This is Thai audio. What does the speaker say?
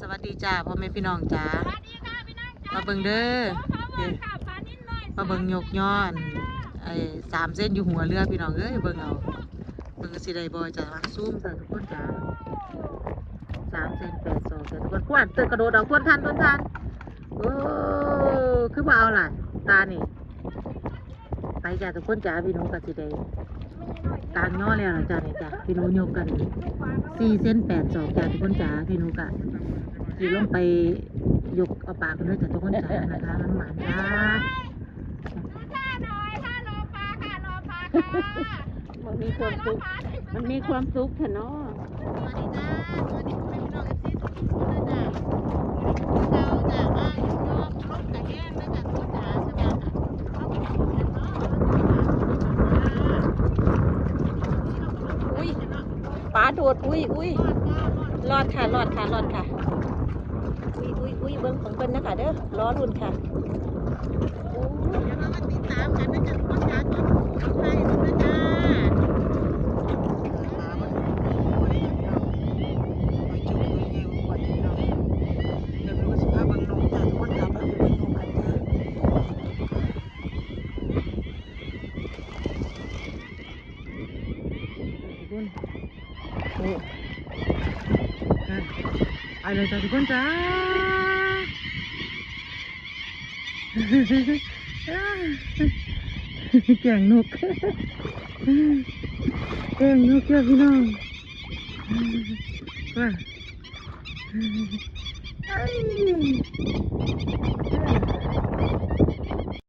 สวัสดีจ้าพ่อแม่พี่น้องจ้าสวัสดีค่ะพี่น้องจ้ามาเบิ่งเด้อโอ้พาวเวอร์ค่ะพานิดหน่อยมาเบิ่งยกย้อนไอ้สามเส้นอยู่หัวเรือพี่น้องเอ้ยเบิ่งเอาเบิ่งสิได้บ่จ้าซูมเถอะทุกคนจ้าสามเส้นแปดสองเถอะทุกคนกวนเตือนกระโดดเอากวนทันกวนทันโอ้คือว่าเอาล่ะตานี่ไปจ้าทุกคนจ้าพี่น้องก็สิได้ ตางย่อแล้วนะจ้านี่จ้าพี่นุยกกันสี่เส้นแปดสองจ้าทุกคนจ้าพี่นุกะขี่ลงไปยกเอาปากกันด้วยจ้าทุกคนจ้านะคะมันหมานจ้าท่าหน่อยท่ารอปลาค่ะรอปลาค่ะมันมีความสุขมันมีความสุขเถอะเนาะ สวัสดีจ้า สวัสดีคุณพี่น้องเอฟซีทุกคนนะจ้าเราจะมาอยู่รอบรอบกระแก้มนะจ้าทุกจ๋าใช่ไหมคะรอบกระแก้มเนาะ อุ้ยปลา โดดอุ้ยอุ้ยรอดค่ะรอดค่ะรอดค่ะ อุ้ยอุ้ยอุ้ยเบิ้งของเบิ้นนะคะเด้อล้อรุ่นค่ะโอ้เดี๋ยวเรามาติดตามกัน นะจ้าทุกคนจ้าจนจบไทยดูนะจ้าเดี๋ยวเราจะพาบังนงจ้าทุกคนจ้าพาไปเบิ่งนงกันจ้า รุ่น โอ้นั่นไปเลยจ้าทุกคนจ้า แกงนก แกงนกเจ้าพี่น้องว่าเอ้ย